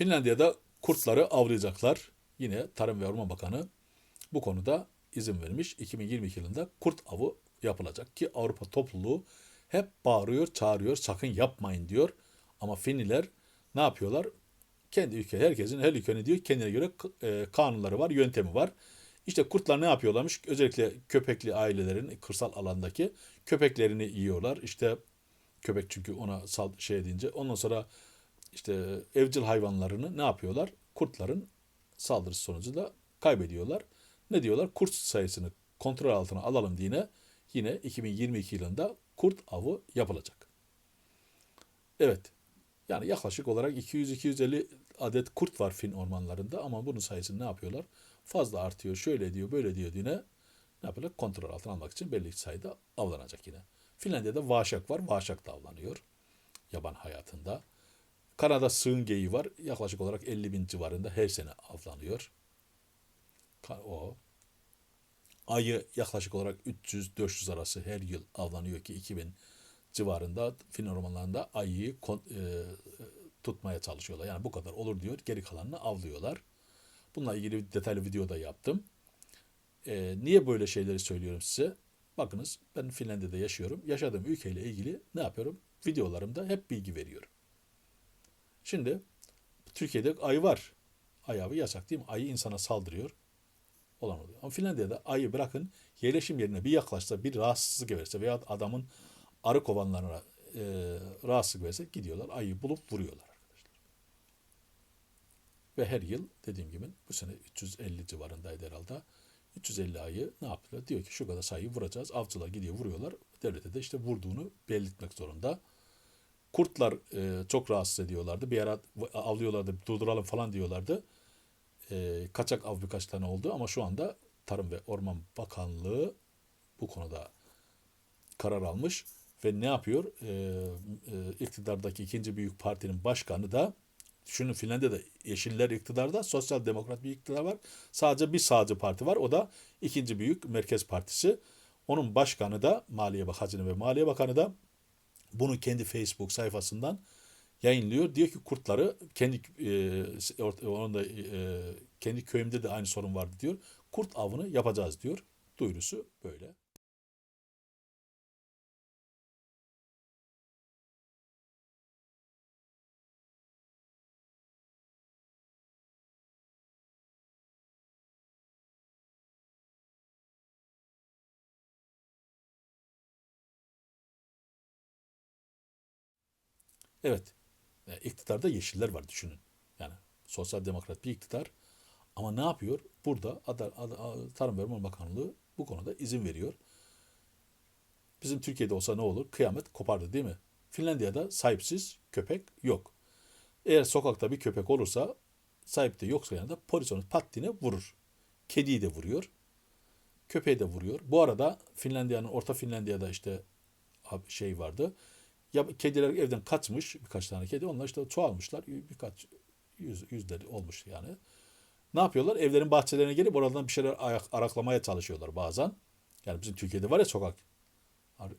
Finlandiya'da kurtları avlayacaklar. Yine Tarım ve Orman Bakanı bu konuda izin vermiş. 2022 yılında kurt avı yapılacak ki Avrupa topluluğu hep bağırıyor, çağırıyor, sakın yapmayın diyor. Ama Finliler ne yapıyorlar? Kendi ülke, herkesin, her ülkenin diyor kendine göre e, kanunları var, yöntemi var. İşte kurtlar ne yapıyorlarmış? Özellikle köpekli ailelerin kırsal alandaki köpeklerini yiyorlar. İşte köpek çünkü ona sal şey edince ondan sonra işte evcil hayvanlarını ne yapıyorlar? Kurtların saldırısı sonucu da kaybediyorlar. Ne diyorlar? Kurt sayısını kontrol altına alalım diye yine 2022 yılında kurt avı yapılacak. Evet. Yani yaklaşık olarak 200-250 adet kurt var Fin ormanlarında ama bunun sayısını ne yapıyorlar? Fazla artıyor, şöyle diyor, böyle diyor diye ne yapıyorlar? Kontrol altına almak için belli sayıda avlanacak yine. Finlandiya'da vaşak var, vaşak da avlanıyor yaban hayatında. Kanada sığın geyiği var. Yaklaşık olarak 50 bin civarında her sene avlanıyor. O. Ayı yaklaşık olarak 300-400 arası her yıl avlanıyor ki 2000 civarında Fin ormanlarında ayıyı e, tutmaya çalışıyorlar. Yani bu kadar olur diyor. Geri kalanını avlıyorlar. Bununla ilgili detaylı video da yaptım. E, niye böyle şeyleri söylüyorum size? Bakınız ben Finlandiya'da yaşıyorum. Yaşadığım ülkeyle ilgili ne yapıyorum? Videolarımda hep bilgi veriyorum. Şimdi Türkiye'de ayı var. Ayı avı yasak değil mi? Ayı insana saldırıyor. Olan oluyor. Ama Finlandiya'da ayı bırakın yerleşim yerine bir yaklaşsa bir rahatsızlık verirse veya adamın arı kovanlarına e, rahatsızlık verirse gidiyorlar ayıyı bulup vuruyorlar arkadaşlar. Ve her yıl dediğim gibi bu sene 350 civarındaydı herhalde. 350 ayı ne yaptılar? Diyor ki şu kadar sayıyı vuracağız. Avcılar gidiyor vuruyorlar. Devlete de işte vurduğunu belirtmek zorunda. Kurtlar e, çok rahatsız ediyorlardı. Bir ara avlıyorlardı, durduralım falan diyorlardı. E, kaçak av birkaç tane oldu ama şu anda Tarım ve Orman Bakanlığı bu konuda karar almış ve ne yapıyor? E, e, iktidardaki ikinci büyük partinin başkanı da Şunun Finlandiya'da Yeşiller iktidarda, Sosyal Demokrat bir iktidar var. Sadece bir sağcı parti var. O da ikinci büyük Merkez Partisi. Onun başkanı da Maliye Bakanı ve Maliye Bakanı da bunu kendi Facebook sayfasından yayınlıyor. Diyor ki kurtları kendi e, onun da e, kendi köyümde de aynı sorun vardı diyor. Kurt avını yapacağız diyor. Duyurusu böyle. Evet. Yani iktidarda yeşiller var düşünün. Yani sosyal demokrat bir iktidar. Ama ne yapıyor? Burada Ad Ad Ad Tarım ve Orman Bakanlığı bu konuda izin veriyor. Bizim Türkiye'de olsa ne olur? Kıyamet kopardı değil mi? Finlandiya'da sahipsiz köpek yok. Eğer sokakta bir köpek olursa sahip de yoksa yanında polis onu pattine vurur. Kediyi de vuruyor. Köpeği de vuruyor. Bu arada Finlandiya'nın Orta Finlandiya'da işte şey vardı. Ya kediler evden kaçmış birkaç tane kedi. Onlar işte çoğalmışlar. Birkaç yüz, yüzleri olmuş yani. Ne yapıyorlar? Evlerin bahçelerine gelip oradan bir şeyler ayak, araklamaya çalışıyorlar bazen. Yani bizim Türkiye'de var ya sokak.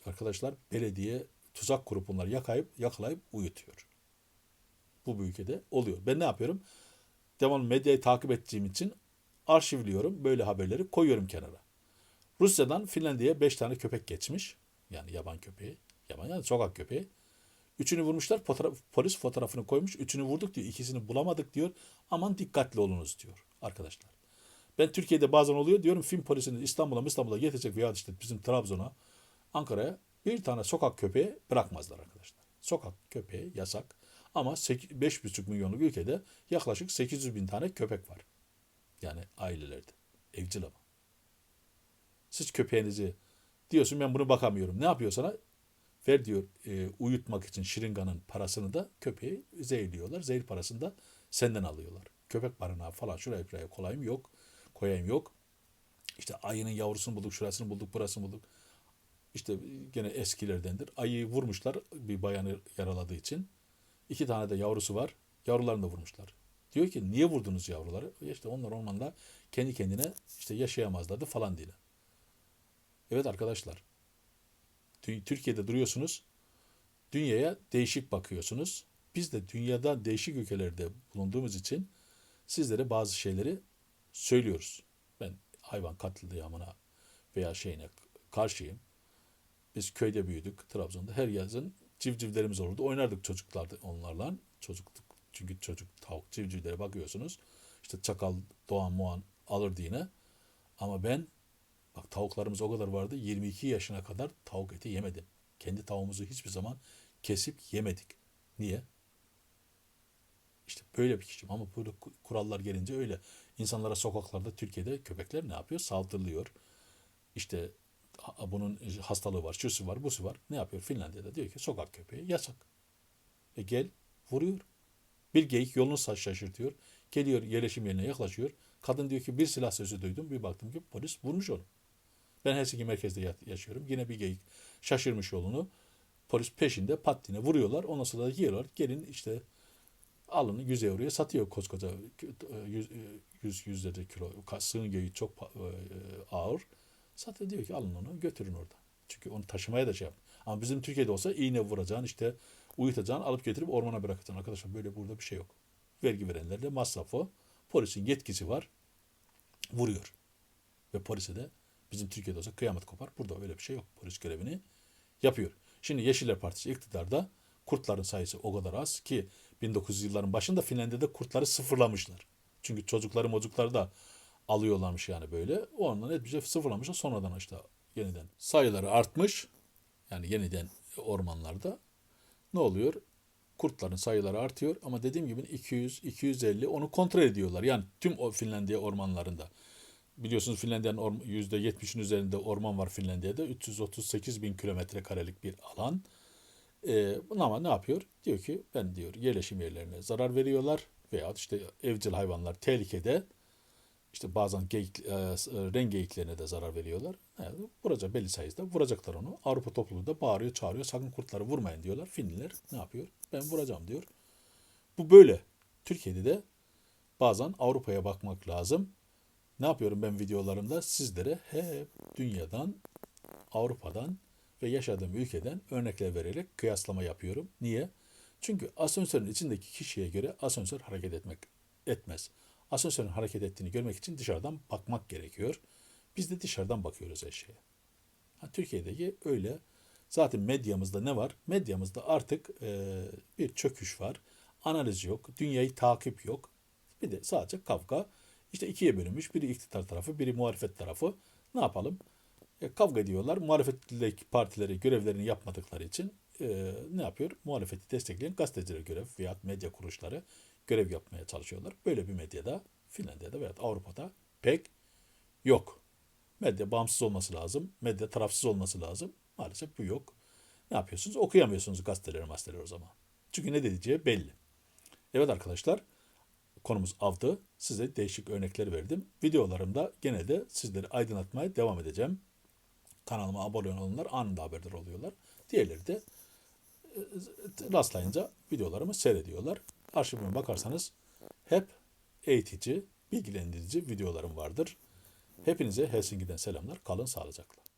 Arkadaşlar belediye tuzak kurup bunları yakayıp, yakalayıp uyutuyor. Bu bu ülkede oluyor. Ben ne yapıyorum? Devamlı medyayı takip ettiğim için arşivliyorum. Böyle haberleri koyuyorum kenara. Rusya'dan Finlandiya'ya 5 tane köpek geçmiş. Yani yaban köpeği. Yaban yani sokak köpeği. Üçünü vurmuşlar. Fotoğraf, polis fotoğrafını koymuş. Üçünü vurduk diyor. ikisini bulamadık diyor. Aman dikkatli olunuz diyor arkadaşlar. Ben Türkiye'de bazen oluyor diyorum film polisini İstanbul'a İstanbul'a getirecek veya işte bizim Trabzon'a Ankara'ya bir tane sokak köpeği bırakmazlar arkadaşlar. Sokak köpeği yasak. Ama 5,5 milyonluk ülkede yaklaşık 800 bin tane köpek var. Yani ailelerde. Evcil ama. Siz köpeğinizi diyorsun ben bunu bakamıyorum. Ne yapıyor sana? Ver diyor e, uyutmak için şırınganın parasını da köpeği zehirliyorlar. Zehir parasını da senden alıyorlar. Köpek barınağı falan şuraya buraya kolayım yok. Koyayım yok. İşte ayının yavrusunu bulduk, şurasını bulduk, burasını bulduk. İşte gene eskilerdendir. Ayıyı vurmuşlar bir bayanı yaraladığı için. İki tane de yavrusu var. Yavrularını da vurmuşlar. Diyor ki niye vurdunuz yavruları? İşte onlar ormanda kendi kendine işte yaşayamazlardı falan diye. Evet arkadaşlar Türkiye'de duruyorsunuz. Dünyaya değişik bakıyorsunuz. Biz de dünyada değişik ülkelerde bulunduğumuz için sizlere bazı şeyleri söylüyoruz. Ben hayvan katliamına veya şeyine karşıyım. Biz köyde büyüdük Trabzon'da. Her yazın civcivlerimiz olurdu. Oynardık çocuklardı onlarla. Çocukluk çünkü çocuk tavuk civcivlere bakıyorsunuz. İşte çakal, doğan, muan alırdı yine. Ama ben bak tavuklarımız o kadar vardı. 22 yaşına kadar tavuk eti yemedim. Kendi tavuğumuzu hiçbir zaman kesip yemedik. Niye? İşte böyle bir kişiyim ama böyle ku- kurallar gelince öyle. İnsanlara sokaklarda Türkiye'de köpekler ne yapıyor? Saldırılıyor. İşte bunun hastalığı var, şusu var, busu var. Ne yapıyor? Finlandiya'da diyor ki sokak köpeği yasak. E gel vuruyor. Bir geyik yolunu sa- şaşırtıyor. Geliyor yerleşim yerine yaklaşıyor. Kadın diyor ki bir silah sesi duydum. Bir baktım ki polis vurmuş onu. Ben Helsinki merkezde yaşıyorum. Yine bir geyik şaşırmış yolunu. Polis peşinde pat vuruyorlar. Ondan sonra yiyorlar. Gelin işte alın 100 euroya satıyor koskoca e, yüz, yüz yüzlerce kilo sığın geyiği çok pa- e, ağır. Satıyor diyor ki alın onu götürün orada. Çünkü onu taşımaya da şey yap. Ama bizim Türkiye'de olsa iğne vuracaksın işte uyutacaksın alıp getirip ormana bırakacaksın. Arkadaşlar böyle burada bir şey yok. Vergi verenlerle masraf o. Polisin yetkisi var. Vuruyor. Ve polise de bizim Türkiye'de olsa kıyamet kopar. Burada öyle bir şey yok. Polis görevini yapıyor. Şimdi Yeşiller Partisi iktidarda kurtların sayısı o kadar az ki 1900 yılların başında Finlandiya'da kurtları sıfırlamışlar. Çünkü çocukları mocukları da alıyorlarmış yani böyle. Ondan hep bir şey sıfırlamışlar. Sonradan işte yeniden sayıları artmış. Yani yeniden ormanlarda ne oluyor? Kurtların sayıları artıyor ama dediğim gibi 200, 250 onu kontrol ediyorlar. Yani tüm o Finlandiya ormanlarında. Biliyorsunuz Finlandiya'nın orm- %70'in üzerinde orman var Finlandiya'da. 338 bin kilometre karelik bir alan. Ee, ama ne yapıyor? Diyor ki ben diyor yerleşim yerlerine zarar veriyorlar veya işte evcil hayvanlar tehlikede. İşte bazen geyik, e, renk geyiklerine de zarar veriyorlar. Yani vuracak belli sayıda vuracaklar onu. Avrupa topluluğu da bağırıyor çağırıyor sakın kurtları vurmayın diyorlar. Finliler ne yapıyor? Ben vuracağım diyor. Bu böyle. Türkiye'de de bazen Avrupa'ya bakmak lazım. Ne yapıyorum ben videolarımda? Sizlere hep dünyadan, Avrupa'dan ve yaşadığım ülkeden örnekler vererek kıyaslama yapıyorum. Niye? Çünkü asansörün içindeki kişiye göre asansör hareket etmek etmez. Asansörün hareket ettiğini görmek için dışarıdan bakmak gerekiyor. Biz de dışarıdan bakıyoruz her şeye. Ha, Türkiye'deki öyle. Zaten medyamızda ne var? Medyamızda artık e, bir çöküş var. Analiz yok. Dünyayı takip yok. Bir de sadece kavga. İşte ikiye bölünmüş. Biri iktidar tarafı, biri muhalefet tarafı. Ne yapalım? E, kavga ediyorlar. Muhalefetteki partileri görevlerini yapmadıkları için e, ne yapıyor? Muhalefeti destekleyen gazeteciler görev veya medya kuruluşları görev yapmaya çalışıyorlar. Böyle bir medyada Finlandiya'da veya Avrupa'da pek yok. Medya bağımsız olması lazım. Medya tarafsız olması lazım. Maalesef bu yok. Ne yapıyorsunuz? Okuyamıyorsunuz gazeteleri gazeteleri o zaman. Çünkü ne dediği belli. Evet arkadaşlar konumuz avdı. Size değişik örnekler verdim. Videolarımda gene de sizleri aydınlatmaya devam edeceğim. Kanalıma abone olanlar anında haberdar oluyorlar. Diğerleri de e, rastlayınca videolarımı seyrediyorlar. Arşivime bakarsanız hep eğitici, bilgilendirici videolarım vardır. Hepinize Helsinki'den selamlar. Kalın sağlıcakla.